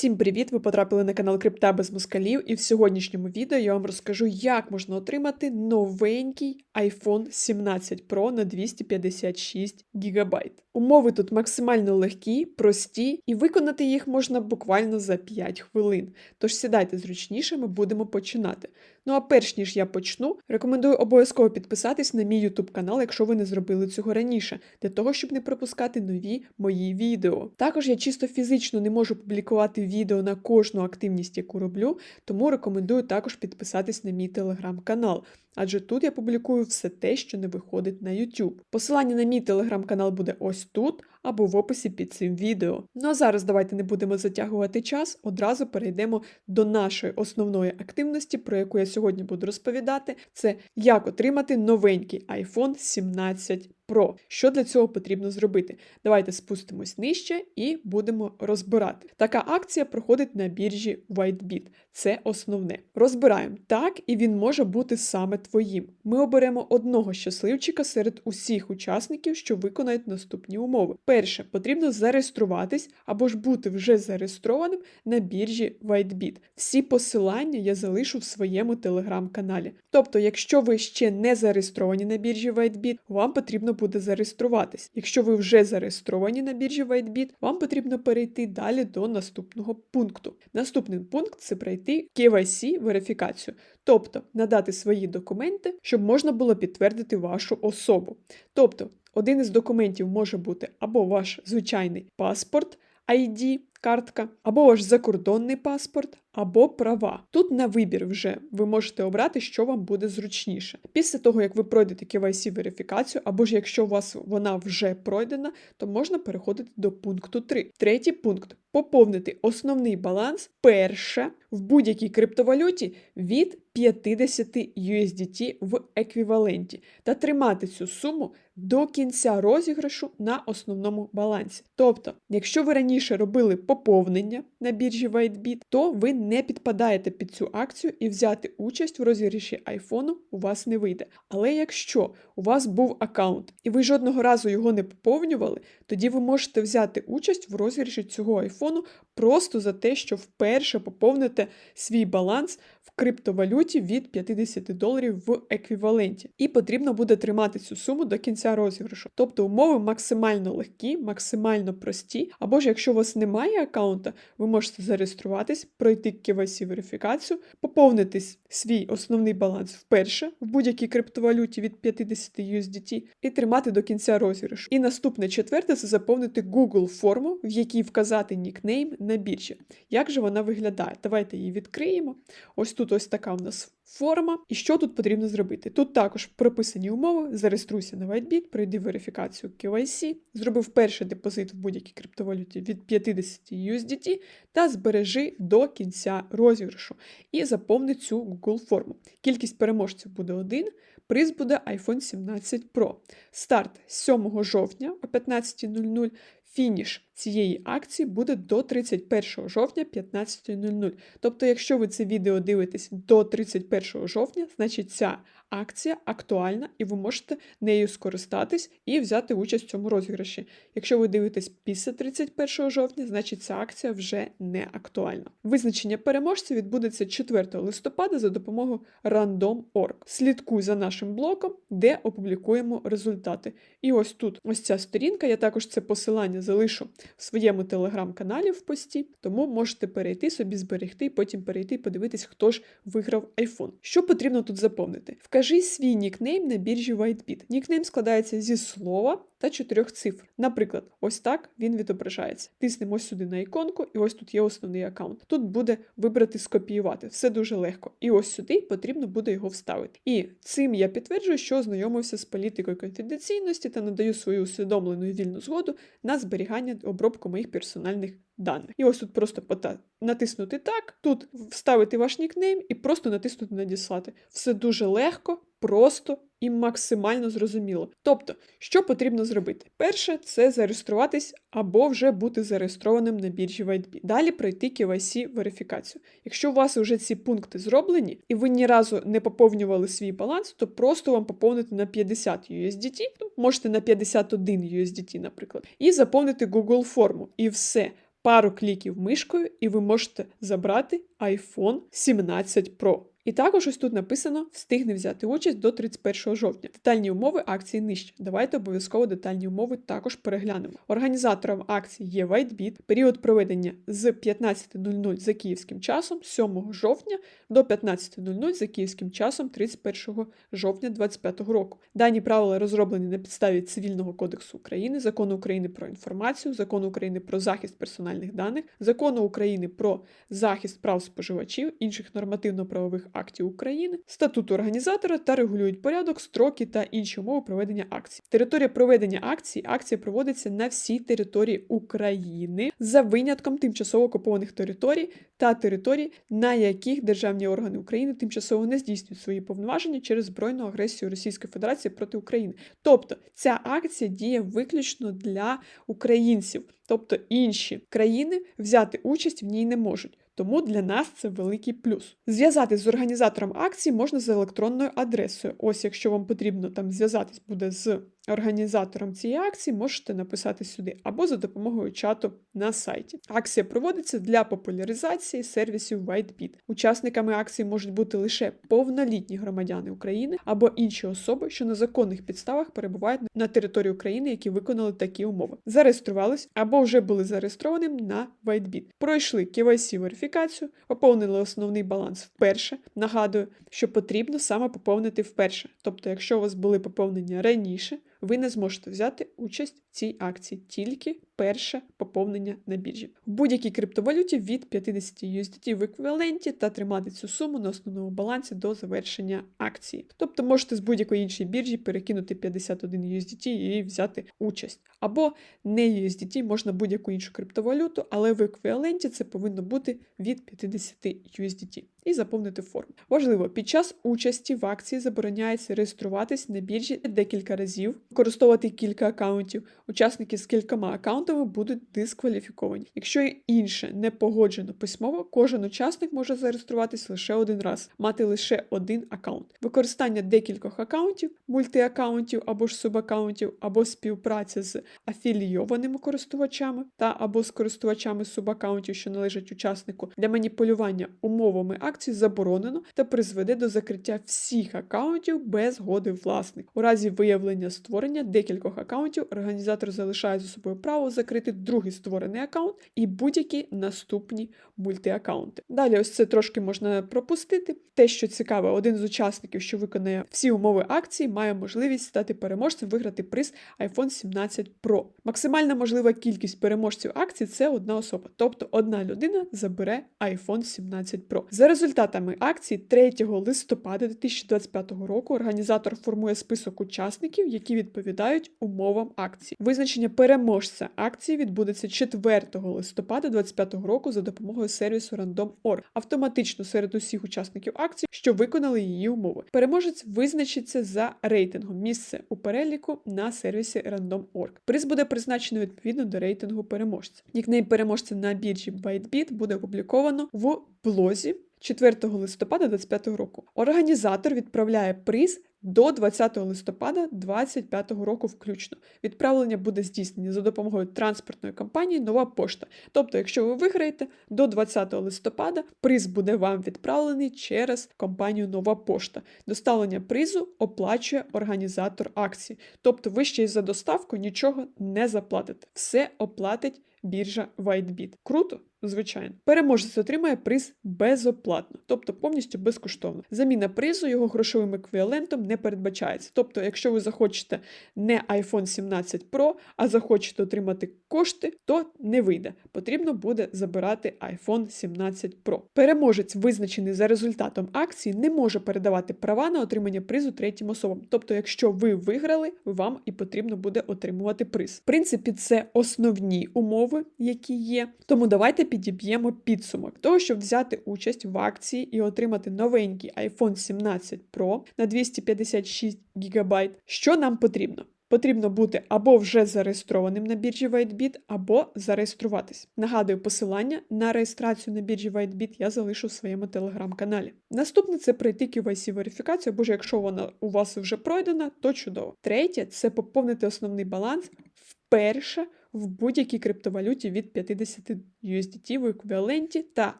Всім привіт! Ви потрапили на канал Крипта без москалів, і в сьогоднішньому відео я вам розкажу, як можна отримати новенький iPhone 17 Pro на 256 ГБ. Умови тут максимально легкі, прості, і виконати їх можна буквально за 5 хвилин. Тож сідайте зручніше, ми будемо починати. Ну а перш ніж я почну, рекомендую обов'язково підписатись на мій YouTube канал, якщо ви не зробили цього раніше, для того, щоб не пропускати нові мої відео. Також я чисто фізично не можу публікувати відео на кожну активність, яку роблю, тому рекомендую також підписатись на мій телеграм-канал. Адже тут я публікую все те, що не виходить на YouTube. Посилання на мій телеграм-канал буде ось тут або в описі під цим відео. Ну а зараз давайте не будемо затягувати час, одразу перейдемо до нашої основної активності, про яку я сьогодні буду розповідати. Це як отримати новенький iPhone 17 Pro. Що для цього потрібно зробити? Давайте спустимось нижче і будемо розбирати. Така акція проходить на біржі WhiteBit. Це основне. Розбираємо так, і він може бути саме твоїм. Ми оберемо одного щасливчика серед усіх учасників, що виконають наступні умови. Перше, потрібно зареєструватись або ж бути вже зареєстрованим на біржі WhiteBit. Всі посилання я залишу в своєму телеграм-каналі. Тобто, якщо ви ще не зареєстровані на біржі WhiteBit, вам потрібно буде зареєструватись. Якщо ви вже зареєстровані на біржі WhiteBit, вам потрібно перейти далі до наступного пункту. Наступний пункт це пройти KYC верифікацію, тобто надати свої документи, щоб можна було підтвердити вашу особу. Тобто, один із документів може бути або ваш звичайний паспорт, ID, картка, або ваш закордонний паспорт, або права. Тут на вибір вже ви можете обрати, що вам буде зручніше. Після того, як ви пройдете KYC верифікацію, або ж якщо у вас вона вже пройдена, то можна переходити до пункту 3. Третій пункт поповнити основний баланс перше в будь-якій криптовалюті від 50 USDT в еквіваленті та тримати цю суму до кінця розіграшу на основному балансі. Тобто, якщо ви раніше робили поповнення на біржі WhiteBit, то ви не підпадаєте під цю акцію і взяти участь в розіграші айфону у вас не вийде. Але якщо у вас був аккаунт і ви жодного разу його не поповнювали, тоді ви можете взяти участь в розіграші цього айфону просто за те, що вперше поповните свій баланс в криптовалюті від 50 доларів в еквіваленті. І потрібно буде тримати цю суму до кінця розіграшу. Тобто умови максимально легкі, максимально прості. Або ж якщо у вас немає аккаунта, ви можете зареєструватись, пройти KYC верифікацію, поповнити свій основний баланс вперше в будь-якій криптовалюті від 50 USDT і тримати до кінця розіграшу. І наступне четверте це заповнити Google форму, в якій вказати нікнейм на біржі. Як же вона виглядає? Давайте її відкриємо. Ось тут ось така в нас форма. І що тут потрібно зробити? Тут також прописані умови: зареєструйся на WhiteBit, пройди верифікацію KYC, зробив перший депозит в будь-якій криптовалюті від 50 USDT та збережи до кінця розіграшу і заповни цю Google форму. Кількість переможців буде один. Приз буде iPhone 17 Pro. Старт 7 жовтня о 15.00. Фініш цієї акції буде до 31 жовтня 15.00. Тобто, якщо ви це відео дивитесь до 31 жовтня, значить ця акція актуальна і ви можете нею скористатись і взяти участь в цьому розіграші. Якщо ви дивитесь після 31 жовтня, значить ця акція вже не актуальна. Визначення переможця відбудеться 4 листопада за допомогою Random.org. Слідкуй за нашим блоком, де опублікуємо результати. І ось тут ось ця сторінка, я також це посилання залишу в своєму телеграм-каналі в пості, тому можете перейти собі, зберегти, і потім перейти подивитись, хто ж виграв iPhone. Що потрібно тут заповнити? Вкажи свій нікнейм на біржі WhiteBit. Нікнейм складається зі слова та чотирьох цифр. Наприклад, ось так він відображається. Тиснемо сюди на іконку, і ось тут є основний аккаунт. Тут буде вибрати скопіювати. Все дуже легко. І ось сюди потрібно буде його вставити. І цим я підтверджую, що ознайомився з політикою конфіденційності та надаю свою усвідомлену і вільну згоду на зберігання обробку моїх персональних даних. І ось тут просто пота натиснути так, тут вставити ваш нікнейм і просто натиснути Надіслати. Все дуже легко, просто і максимально зрозуміло. Тобто, що потрібно зробити? Перше, це зареєструватись або вже бути зареєстрованим на біржі WhiteBit. Далі пройти KYC верифікацію. Якщо у вас вже ці пункти зроблені, і ви ні разу не поповнювали свій баланс, то просто вам поповнити на 50 USDT, ну, можете на 51 USDT, наприклад, і заповнити Google форму. І все пару кліків мишкою, і ви можете забрати iPhone 17 Pro. І також ось тут написано встигне взяти участь до 31 жовтня. Детальні умови акції нижче. Давайте обов'язково детальні умови також переглянемо. Організатором акції є WhiteBit. Період проведення з 15.00 за київським часом, 7 жовтня до 15.00 за київським часом 31 жовтня 2025 року. Дані правила розроблені на підставі Цивільного кодексу України, закону України про інформацію, закону України про захист персональних даних, закону України про захист прав споживачів, інших нормативно-правових актів України, статуту організатора та регулюють порядок, строки та інші умови проведення акцій. Територія проведення акцій акція проводиться на всій території України за винятком тимчасово окупованих територій та територій, на яких державні органи України тимчасово не здійснюють свої повноваження через збройну агресію Російської Федерації проти України. Тобто ця акція діє виключно для українців, тобто інші країни взяти участь в ній не можуть. Тому для нас це великий плюс. Зв'язатись з організатором акції можна за електронною адресою. Ось, якщо вам потрібно там зв'язатись буде з організатором цієї акції, можете написати сюди або за допомогою чату на сайті. Акція проводиться для популяризації сервісів WhiteBit. Учасниками акції можуть бути лише повнолітні громадяни України або інші особи, що на законних підставах перебувають на території України, які виконали такі умови. Зареєструвались або вже були зареєстрованим на WhiteBit. Пройшли KYC верифікацію, поповнили основний баланс вперше. Нагадую, що потрібно саме поповнити вперше. Тобто, якщо у вас були поповнення раніше, ви не зможете взяти участь в цій акції, тільки перше поповнення на біржі. В будь-якій криптовалюті від 50 USDT в еквіваленті та тримати цю суму на основному балансі до завершення акції. Тобто можете з будь-якої іншої біржі перекинути 51 USDT і взяти участь. Або не USDT, можна будь-яку іншу криптовалюту, але в еквіваленті це повинно бути від 50 USDT. І заповнити форму. Важливо, під час участі в акції забороняється реєструватись на біржі декілька разів, використовувати кілька акаунтів. Учасники з кількома акаунтами будуть дискваліфіковані. Якщо інше не погоджено письмово, кожен учасник може зареєструватись лише один раз, мати лише один акаунт. Використання декількох акаунтів, мультиакаунтів або ж субакаунтів, або співпраця з афілійованими користувачами та або з користувачами субакаунтів, що належать учаснику для маніпулювання умовами акцій заборонено та призведе до закриття всіх акаунтів без згоди власника. У разі виявлення створення декількох акаунтів організатор залишає за собою право закрити другий створений акаунт і будь-які наступні мультиакаунти. Далі, ось це трошки можна пропустити. Те, що цікаве, один з учасників, що виконає всі умови акції, має можливість стати переможцем, виграти приз iPhone 17 Pro. Максимальна можлива кількість переможців акції це одна особа, тобто одна людина забере iPhone 17 Pro. За результатами акції 3 листопада 2025 року організатор формує список учасників, які відповідають умовам акції. Визначення переможця акції відбудеться 4 листопада 2025 року за допомогою сервісу Random.org. Автоматично серед усіх учасників акції, що виконали її умови. Переможець визначиться за рейтингом місце у переліку на сервісі Random.org. Приз буде призначено відповідно до рейтингу переможця. Нікнейм переможця на біржі WhiteBit буде опубліковано в блозі 4 листопада 2025 року. Організатор відправляє приз до 20 листопада 2025 року включно. Відправлення буде здійснені за допомогою транспортної компанії Нова пошта. Тобто, якщо ви виграєте до 20 листопада, приз буде вам відправлений через компанію Нова пошта. Доставлення призу оплачує організатор акції. Тобто, ви ще й за доставку нічого не заплатите. Все оплатить біржа WhiteBit. Круто? Звичайно, переможець отримає приз безоплатно, тобто повністю безкоштовно. Заміна призу його грошовим еквівалентом не передбачається. Тобто, якщо ви захочете не iPhone 17 Pro, а захочете отримати кошти, то не вийде. Потрібно буде забирати iPhone 17 Pro. Переможець, визначений за результатом акції, не може передавати права на отримання призу третім особам. Тобто, якщо ви виграли, вам і потрібно буде отримувати приз. В принципі, це основні умови, які є. Тому давайте підіб'ємо підсумок того, щоб взяти участь в акції і отримати новенький iPhone 17 Pro на 256 ГБ. Що нам потрібно? Потрібно бути або вже зареєстрованим на біржі WhiteBit, або зареєструватись. Нагадую, посилання на реєстрацію на біржі WhiteBit я залишу в своєму телеграм-каналі. Наступне це пройти KYC верифікацію, або ж якщо вона у вас вже пройдена, то чудово. Третє це поповнити основний баланс вперше в будь-якій криптовалюті від 50 USDT в еквіваленті та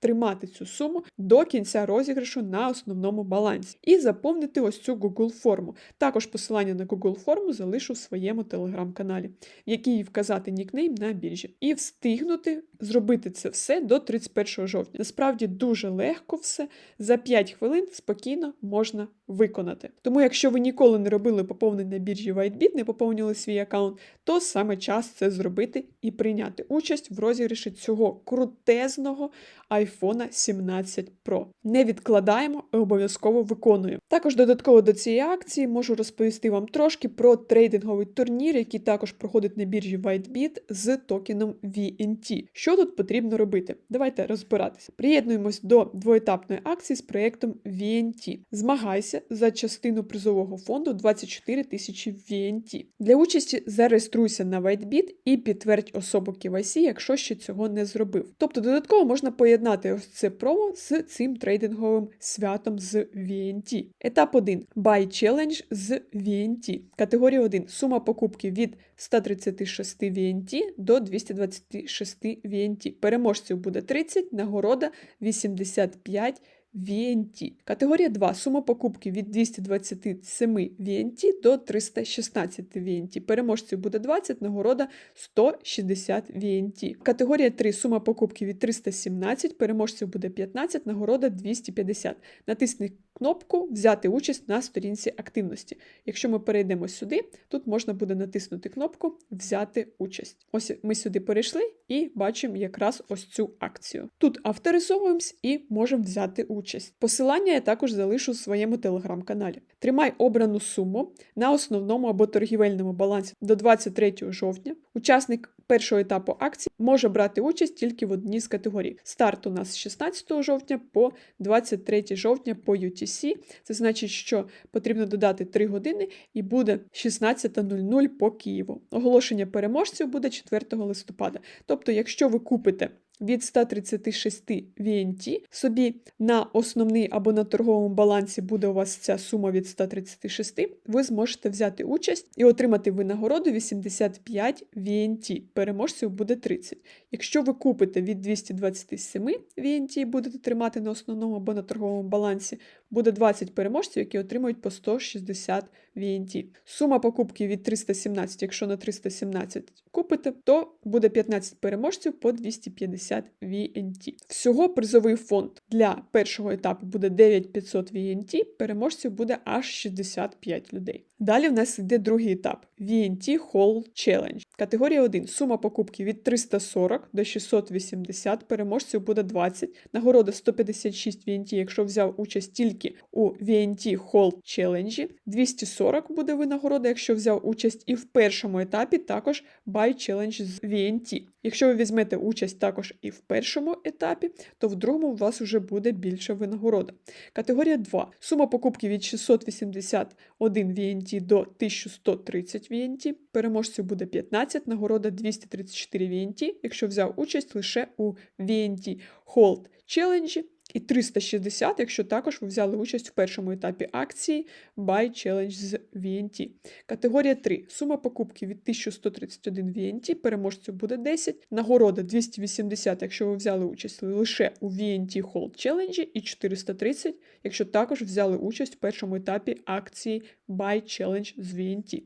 тримати цю суму до кінця розіграшу на основному балансі і заповнити ось цю Google форму. Також посилання на Google форму залишу в своєму телеграм-каналі, в якій вказати нікнейм на біржі. І встигнути зробити це все до 31 жовтня. Насправді дуже легко все. За 5 хвилин спокійно можна виконати. Тому, якщо ви ніколи не робили поповнення біржі WhiteBit, не поповнювали свій аккаунт, то саме час це зробити і прийняти участь в розіграші цього крутезного iPhone 17 Pro. Не відкладаємо і обов'язково виконуємо. Також додатково до цієї акції можу розповісти вам трошки про трейдинговий турнір, який також проходить на біржі WhiteBit з токеном VNT. Що тут потрібно робити? Давайте розбиратися. Приєднуємось до двоетапної акції з проєктом VNT. Змагайся за частину призового фонду 24 тисячі VNT. Для участі зареєструйся на WhiteBit і підтвердь особу KYC, якщо ще цього не зробив. Тобто додатково можна поєднати ось це промо з цим трейдинговим святом з VNT. Етап 1. Buy Challenge з VNT. Категорія 1. Сума покупки від 136 VNT до 226 VNT. Переможців буде 30, нагорода 85 VNT. Категорія 2. Сума покупки від 227 VNT до 316 VNT. Переможців буде 20, нагорода 160 VNT. Категорія 3. Сума покупки від 317, переможців буде 15, нагорода 250. Натисни кнопку Взяти участь на сторінці активності. Якщо ми перейдемо сюди, тут можна буде натиснути кнопку Взяти участь. Ось ми сюди перейшли і бачимо якраз ось цю акцію. Тут авторизовуємось і можемо взяти участь. Посилання я також залишу в своєму телеграм-каналі. Тримай обрану суму на основному або торгівельному балансі до 23 жовтня. Учасник першого етапу акції може брати участь тільки в одній з категорій. Старт у нас з 16 жовтня по 23 жовтня по UTC. Це значить, що потрібно додати 3 години і буде 16.00 по Києву. Оголошення переможців буде 4 листопада. Тобто, якщо ви купите від 136 VNT. Собі на основний або на торговому балансі буде у вас ця сума від 136, ви зможете взяти участь і отримати винагороду 85 VNT. Переможців буде 30. Якщо ви купите від 227 VNT будете тримати на основному або на торговому балансі, буде 20 переможців, які отримують по 160 VNT. Сума покупки від 317, якщо на 317 купите, то буде 15 переможців по 250 VNT. Всього призовий фонд для першого етапу буде 9500 VNT, переможців буде аж 65 людей. Далі в нас йде другий етап VNT Hall Challenge. Категорія 1. Сума покупки від 340 до 680, переможців буде 20. Нагорода 156 VNT, якщо взяв участь тільки у VNT Hall Challenge. 240 буде винагорода, якщо взяв участь і в першому етапі також Buy Challenge з VNT. Якщо ви візьмете участь також і в першому етапі, то в другому у вас вже буде більша винагорода. Категорія 2. Сума покупки від 681 VNT до 1130 VNT. Переможців буде 15, нагорода 234 VNT, якщо взяв участь лише у VNT Hold Challenge. І 360, якщо також ви взяли участь в першому етапі акції Buy Challenge з VNT. Категорія 3. Сума покупки від 1131 VNT, переможців буде 10. Нагорода 280, якщо ви взяли участь лише у VNT Hold Challenge, і 430, якщо також взяли участь в першому етапі акції Buy Challenge з VNT.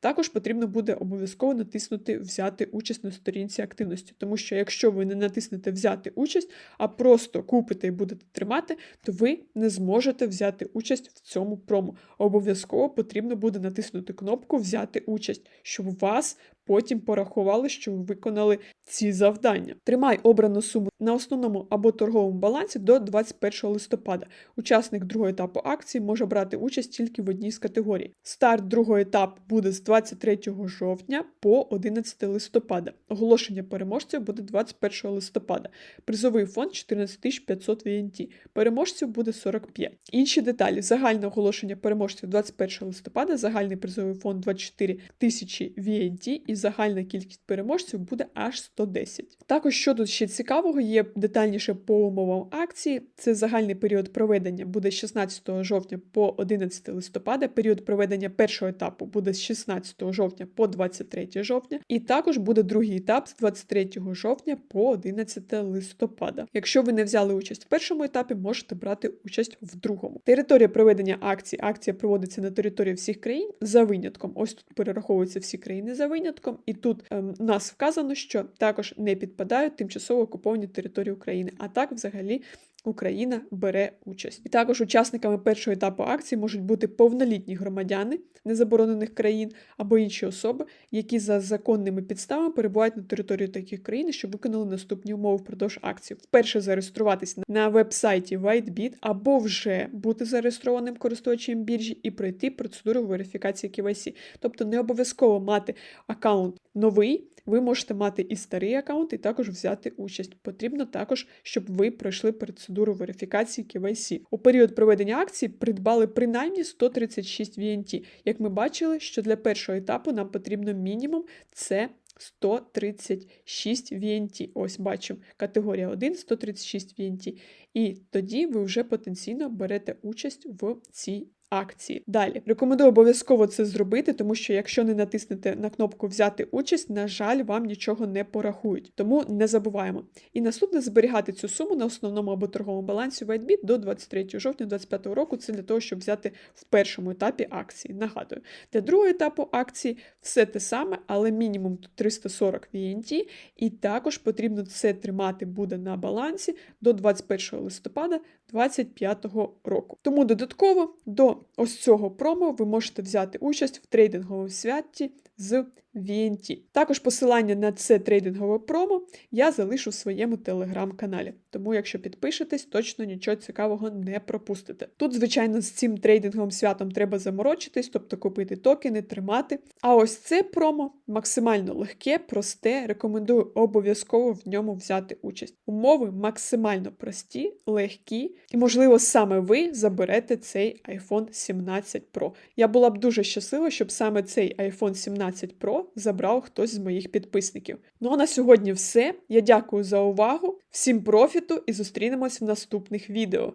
Також потрібно буде обов'язково натиснути Взяти участь на сторінці активності, тому що якщо ви не натиснете Взяти участь, а просто купите і будете тримати, то ви не зможете взяти участь в цьому промо. Обов'язково потрібно буде натиснути кнопку Взяти участь, щоб вас потім порахували, що ви виконали ці завдання. Тримай обрану суму на основному або торговому балансі до 21 листопада. Учасник другого етапу акції може брати участь тільки в одній з категорій. Старт другого етапу буде з 23 жовтня по 11 листопада. Оголошення переможців буде 21 листопада. Призовий фонд 14 500 VNT. Переможців буде 45. Інші деталі: загальне оголошення переможців 21 листопада, загальний призовий фонд 24 тисячі VNT і загальна кількість переможців буде аж 110. Також, що тут ще цікавого, є детальніше по умовам акції. Це загальний період проведення буде з 16 жовтня по 11 листопада. Період проведення першого етапу буде з 16 жовтня по 23 жовтня, і також буде другий етап з 23 жовтня по 11 листопада. Якщо ви не взяли участь в першому етапі, можете брати участь в другому. Територія проведення акції. Акція проводиться на території всіх країн за винятком. Ось тут перераховуються всі країни за винятком, і тут ем, нас вказано, що також не підпадають тимчасово окуповані території України. А так, взагалі, Україна бере участь. І також учасниками першого етапу акції можуть бути повнолітні громадяни незаборонених країн або інші особи, які за законними підставами перебувають на території таких країн, що виконали наступні умови впродовж акції. Вперше зареєструватися на веб-сайті WhiteBit або вже бути зареєстрованим користувачем біржі і пройти процедуру верифікації KYC. Тобто не обов'язково мати аккаунт новий. Ви можете мати і старий аккаунт, і також взяти участь. Потрібно також, щоб ви пройшли процедуру верифікації KYC. У період проведення акції придбали принаймні 136 VNT. Як ми бачили, що для першого етапу нам потрібно мінімум це 136 VNT. Ось бачимо, категорія 1 136 VNT. І тоді ви вже потенційно берете участь в цій акції. Далі рекомендую обов'язково це зробити, тому що якщо не натиснете на кнопку Взяти участь, на жаль, вам нічого не порахують. Тому не забуваємо. І наступне зберігати цю суму на основному або торговому балансі WhiteBit до 23 жовтня 2025 року. Це для того, щоб взяти в першому етапі акції. Нагадую, для другого етапу акції все те саме, але мінімум тут 340 VNT, і також потрібно це тримати буде на балансі до 21 листопада 2025 року. Тому додатково до ось цього промо ви можете взяти участь в трейдинговому святі з VNT. Також посилання на це трейдингове промо я залишу в своєму телеграм-каналі. Тому, якщо підпишетесь, точно нічого цікавого не пропустите. Тут, звичайно, з цим трейдинговим святом треба заморочитись, тобто купити токени, тримати. А ось це промо максимально легке, просте. Рекомендую обов'язково в ньому взяти участь. Умови максимально прості, легкі, і, можливо, саме ви заберете цей iPhone 17 Pro. Я була б дуже щаслива, щоб саме цей iPhone 17 Pro забрав хтось з моїх підписників. Ну а на сьогодні все. Я дякую за увагу, всім профіту і зустрінемось в наступних відео.